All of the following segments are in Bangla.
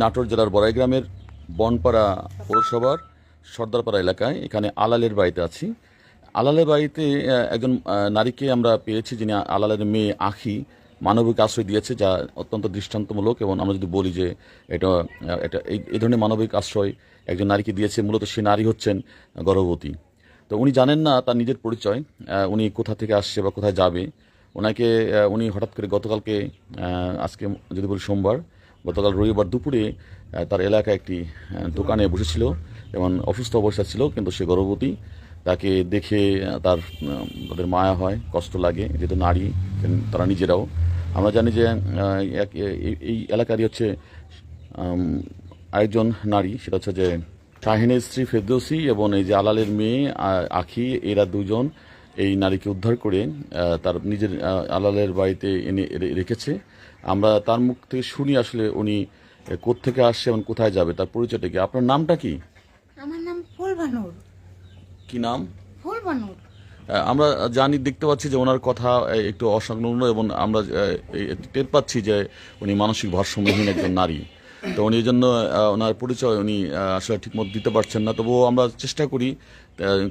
নাটোর জেলার বড়াই গ্রামের বনপাড়া পৌরসভার সর্দারপাড়া এলাকায় এখানে আলালের বাড়িতে আছি। আলালের বাড়িতে একজন নারীকে আমরা পেয়েছি যিনি আলালের মেয়ে আখি মানবিক আশ্রয় দিয়েছে, যা অত্যন্ত দৃষ্টান্তমূলক এবং আমরা যদি বলি যে এটা এটা এই ধরনের মানবিক আশ্রয় একজন নারীকে দিয়েছে, মূলত সে নারী হচ্ছেন গর্ভবতী। তো উনি জানেন না তার নিজের পরিচয় উনি কোথা থেকে আসছে বা কোথায় যাবে। ওনাকে উনি হঠাৎ করে গতকালকে আজকে যদি বলি সোমবার গতকাল রবিবার দুপুরে তার এলাকায় একটি দোকানে বসেছিল এবং অসুস্থ অবস্থা ছিল, কিন্তু সে গর্ভবতী। তাকে দেখে তার তাদের মায়া হয়, কষ্ট লাগে যেহেতু নারী তারা নিজেরাও। আমরা জানি যে এই- এলাকারই হচ্ছে আরেকজন নারী, সেটা হচ্ছে যে শাহিনের স্ত্রী ফেরদৌসি এবং এই যে আলালের মেয়ে আখি, এরা দুজন এই নারীকে উদ্ধার করে তার নিজের আলালের বাড়িতে এনে রেখেছে। আমরা তার মুখ থেকে শুনি আসলে উনি কোত্থেকে আসছে এবং কোথায় যাবে তার পরিচয়টা কি? আপনার নামটা কি? আমার নাম ফুলবানুর কি নাম? ফুলবানুর আমরা জানি দেখতে পাচ্ছি যে ওনার কথা একটু অসংলগ্ন এবং আমরা টের পাচ্ছি যে উনি মানসিক ভারসাম্যহীন একজন নারী। তো উনি এই জন্য ওনার পরিচয় উনি আসলে ঠিকমতো দিতে পারছেন না। তবুও আমরা চেষ্টা করি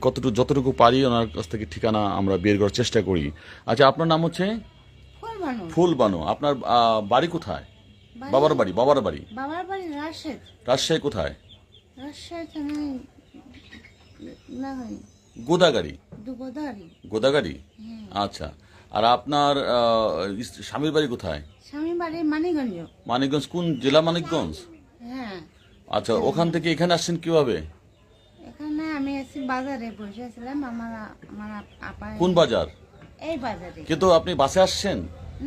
কতটুকু যতটুকু পারি ওনার কাছ থেকে ঠিকানা আমরা বের করার চেষ্টা করি। আচ্ছা আপনার নাম হচ্ছে? ফুলবানুর ফুল বানু আপনার বাড়ি কোথায়? বাবার বাড়ি বাবার বাড়ি? বাবার বাড়ি রাজশাহী। রাজশাহী কোথায়? রাজশাহী থানায় না গোদাগাড়ি। গোদাগাড়ি? আচ্ছা। আর আপনার স্বামীর বাড়ি কোথায়? বাড়ি মানিগঞ্জ মানিকগঞ্জ কোন জেলা মানিকগঞ্জ? হ্যাঁ। আচ্ছা ওখান থেকে এখানে আসছেন কীভাবে? এখানে আমি এসে বাজারে বসেছিলাম আমার আমার আপা কোন বাজার? এই বাজারে। কিন্তু আপনি বাসে আসছেন?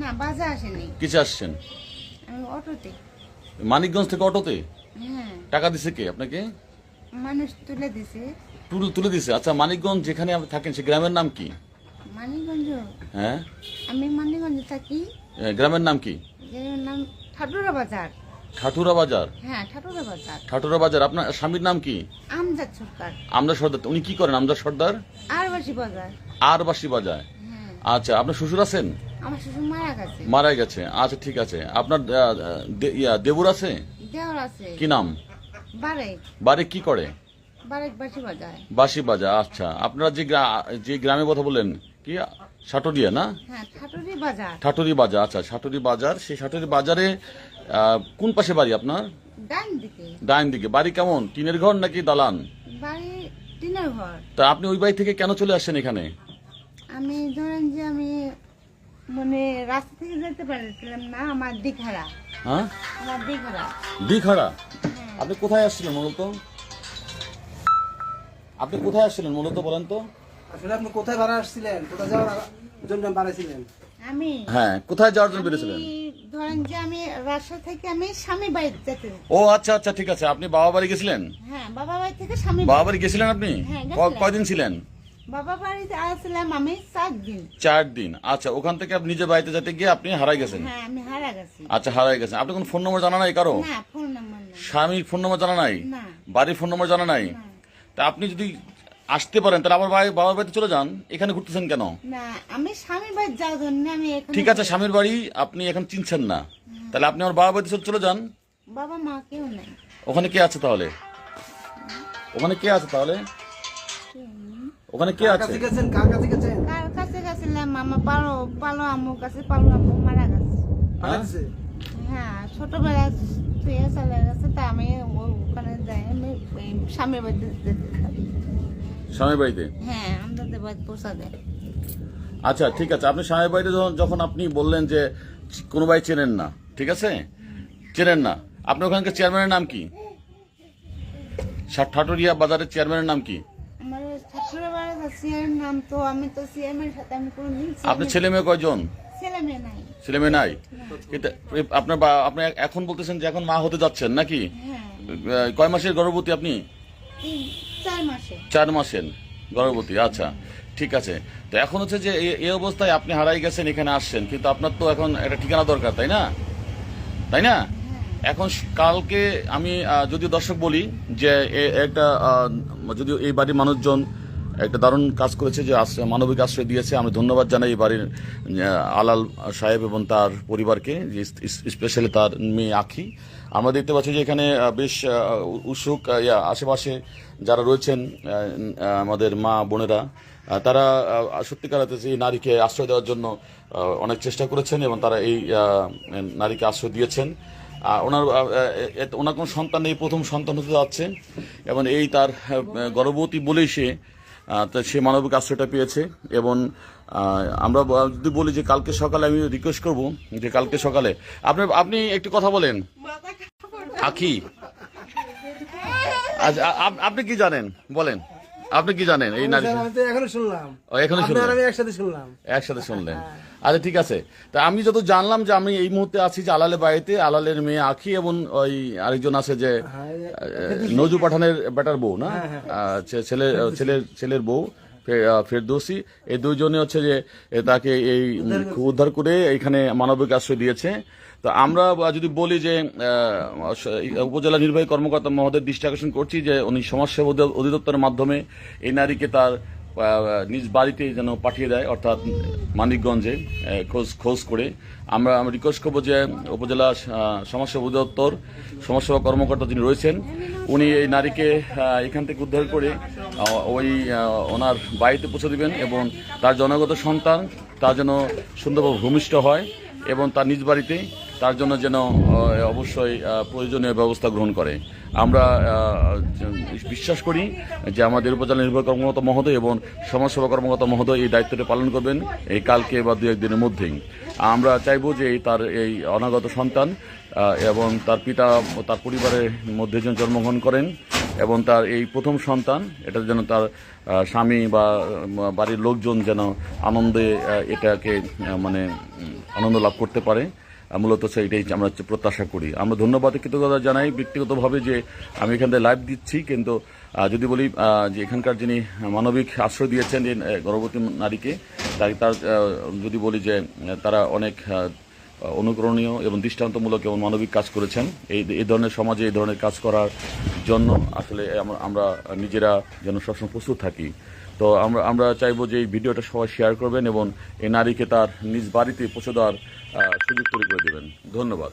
না বাজার আসেনি। কিসে আসছেন? আমি অটোতে। মানিকগঞ্জ থেকে অটোতে? হ্যাঁ। টাকা দিছে কে আপনাকে? মানুষ তুলে দিছে। তুলে তুলে দিছে। আচ্ছা মানিকগঞ্জ যেখানে আপনি থাকেন সে গ্রামের নাম কি? মানিকগঞ্জ হ্যাঁ। আমি মানিগঞ্জে থাকি। গ্রামের নাম কি? নাম ঠাটুরা বাজার। ঠাটুরা বাজার? হ্যাঁ ঠাটুরা বাজার। ঠাটুরা বাজার আপনার স্বামীর নাম কি? আমজাদ সরকার। সর্দার উনি কি করেন আমদার সর্দার? আর বাসি বাজার। বাসি হ্যাঁ। আচ্ছা আপনার শ্বশুর আছেন? আমার শ্বশুর মারা গেছে। মারা গেছে। আচ্ছা ঠিক আছে। আপনার ইয়া, দেবর আছে? কি নাম? বারেক। বাড়ি কি করে? বারেক বাসি বাজার বাসি বাজার আচ্ছা। আপনারা যে যে গ্রামে কথা বললেন কি? সাটুরিয়া না? হ্যাঁ ঠাটুরি বাজার। আচ্ছা সাটুরি বাজার। সেই সাটুরি বাজারে কোন পাশে বাড়ি আপনার? ডাইন দিকে। বাড়ি কেমন? টিনের ঘর নাকি দালান? তা আপনি ওই বাড়ি থেকে কেন চলে আসছেন এখানে? আমি ধরেন যে আমি মানে রাস্তা থেকে যেতে পারছিলাম না আমার দিঘারা। হ্যাঁ? আমার দিঘারা। দিঘাড়া হ্যাঁ। আপনি কোথায় আসছিলেন মূলত আপনি কোথায় আসছিলেন মূলত বলেন তো। আসলে আপনি কোথায় ভাড়া আসছিলেন? কোথায় যাওয়ার জন্য বাড়াইছিলেন আমি? হ্যাঁ কোথায় যাওয়ার জন্য বেরিয়েছিলেন? ধরেন যে আমি রাস্তা থেকে আমি স্বামী বাড়ি যেতে ও আচ্ছা আচ্ছা ঠিক আছে। আপনি বাবা বাড়ি গেছিলেন? হ্যাঁ বাবা বাড়ি থেকে স্বামী বাবা বাড়ি। গেছিলেন আপনি? হ্যাঁ। কয়দিন ছিলেন? বাবা বাড়িতে আসছিলাম আমি সাত দিন। চার দিন। আচ্ছা ওখান থেকে আপনি নিজের বাড়িতে যেতে গিয়ে আপনি হারাই গেছেন? হ্যাঁ আমি হারা গেছি। আচ্ছা হারাই গেছেন। আপনি কোন ফোন নম্বর জানা নাই কারও? না ফোন নাম্বার স্বামীর ফোন নম্বর জানা নাই? না। বাড়ির ফোন নম্বর জানা নাই? তা আপনি যদি আসতে পারেন তাহলে আবার বাড়ি বাবার বাড়িতে চলে যান। এখানে ঘুরতেছেন কেন? না আমি স্বামী বাড়ি যাওয়ার জন্য আমি এখানে ঠিক আছে স্বামীর বাড়ি আপনি এখন চিনছেন না। তাহলে আপনি আমার বাবার বাড়িতে চলে- যান। বাবা মা কেউ নেই। ওখানে কে আছে তাহলে? ওখানে কে আছে তাহলে? ওখানে কে কার আছে? কাছে গেছেন? কার কাছে গেছেন? কার কাছে গেছিলাম? আমার পালো পালো আম্মুর কাছে পালো আম্মু মারা গেছে। হ্যাঁ? চলে গেছে তা আমি ওখানে যাই আমি ওই স্বামীর বাড়িতে যেতে থাকি স্বামীর বাড়িতে হ্যাঁ আমাদের আচ্ছা ঠিক আছে। আপনি স্বামীর বাড়িতে যখন- যখন আপনি বললেন যে কোনো বাড়ি চেনেন না ঠিক আছে? চেনেন না। আপনি ওখানকার চেয়ারম্যানের নাম কি? ঠাটুরিয়া বাজারের চেয়ারম্যানের নাম কি? আপনার ছেলে মেয়ে কয়জন? ছেলে মেয়ে নাই। আপনার আপনি এখন বলতেছেন যে এখন মা হতে যাচ্ছেন নাকি? হ্যাঁ। কয় মাসের গর্ভবতী আপনি? চার মাসে। মাসের গর্ভবতী আচ্ছা ঠিক আছে। তো এখন হচ্ছে যে এই অবস্থায় আপনি হারাই গেছেন এখানে আসছেন কিন্তু আপনার তো এখন একটা ঠিকানা দরকার তাই না? তাই না? এখন কালকে আমি যদি দর্শক বলি যে একটা যদি এই বাড়ির মানুষজন একটা দারুণ কাজ করেছে যে আশ্রয়- মানবিক আশ্রয় দিয়েছে। আমি ধন্যবাদ জানাই এই বাড়ির আলাল সাহেব এবং তার পরিবারকে স্পেশালি তার মেয়ে আখি। আমরা দেখতে পাচ্ছি যে এখানে বেশ উৎসুক আশেপাশে যারা রয়েছেন আমাদের মা বোনেরা তারা সত্যিকার এই নারীকে আশ্রয় দেওয়ার জন্য অনেক চেষ্টা করেছেন এবং তারা এই নারীকে আশ্রয় দিয়েছেন। ওনার ওনার কোনো সন্তান নেই, প্রথম সন্তান হতে যাচ্ছে এবং এই তার গর্ভবতী বলেই সে তা সে মানবিক আশ্রয়টা পেয়েছে এবং আমরা যদি বলি যে কালকে সকালে আমি রিকোয়েস্ট করব যে কালকে সকালে আপনি আপনি একটি কথা বলেন। আখি। আচ্ছা আপ- আপনি কি জানেন? বলেন। আপনি কি জানেন এই নারী এখনও শুনলাম। আমি একসাথে শুনলাম। একসাথে শুনলেন। আচ্ছা ঠিক আছে। তা আমি যত জানলাম যে আমি এই মুহূর্তে আছি যে আলালের বাড়িতে আলালের মেয়ে আখি এবং ওই আরেকজন আছে যে হ্যাঁ, নজু পাঠানের বেটার বউ না? আহ, ছেলে ছেলের ছেলের বউ। ফেরদৌসি। এই দুজনে হচ্ছে যে তাকে এই উদ্ধার করে এখানে মানবিক আশ্রয় দিয়েছে। তো আমরা যদি বলি যে আহ, উপজেলা নির্বাহী কর্মকর্তা মহোদয় দৃষ্টি আকর্ষণ করছি যে উনি সমাজসেবা অধিদপ্তরের মাধ্যমে এই নারীকে তার নিজ বাড়িতে যেন পাঠিয়ে দেয়, অর্থাৎ মানিকগঞ্জে খোঁজ খোঁজ করে। আমরা আমরা রিকোয়েস্ট করব যে উপজেলা সমাজসেবা অধিদপ্তর, সমাজসেবা কর্মকর্তা যিনি রয়েছেন, উনি এই নারীকে এখান থেকে উদ্ধার করে ওই ওনার বাড়িতে পৌঁছে দেবেন এবং তার জনগত সন্তান তার যেন সুন্দরভাবে ভূমিষ্ঠ হয় এবং তার নিজ বাড়িতে তার জন্য যেন অবশ্যই প্রয়োজনীয় ব্যবস্থা গ্রহণ করে। আমরা বিশ্বাস করি যে আমাদের উপজেলা নির্বাহী কর্মকর্তা মহোদয় এবং সমাজসেবা কর্মকর্তা মহোদয় এই দায়িত্বটি পালন করবেন এই কালকে বা দু একদিনের মধ্যেই। আমরা চাইব যে তার, এই অনাগত সন্তান এবং তার পিতা তার পরিবারের মধ্যে যেন জন্মগ্রহণ করেন এবং তার এই প্রথম সন্তান, এটা যেন তার স্বামী বা বাড়ির লোকজন যেন আনন্দে এটাকে মানে আনন্দ লাভ করতে পারে। মূলত সেইটাই আমরা প্রত্যাশা করি। আমরা ধন্যবাদ কৃতজ্ঞতা জানাই ব্যক্তিগতভাবে যে আমি এখান থেকে লাইভ দিচ্ছি, কিন্তু যদি বলি যে এখানকার যিনি মানবিক আশ্রয় দিয়েছেন, যে গর্ভবতী নারীকে, তাই তার যদি বলি যে, তারা অনেক অনুকরণীয় এবং দৃষ্টান্তমূলক এবং মানবিক কাজ করেছেন। এই এই ধরনের সমাজে এই ধরনের কাজ করার জন্য আসলে আমরা- নিজেরা যেন সবসময় প্রস্তুত থাকি। তো আমরা আমরা চাইব যে এই ভিডিওটা সবাই শেয়ার করবেন এবং এই নারীকে তার নিজ বাড়িতে পৌঁছে দেওয়ার সুযোগ তৈরি করে দেবেন। ধন্যবাদ।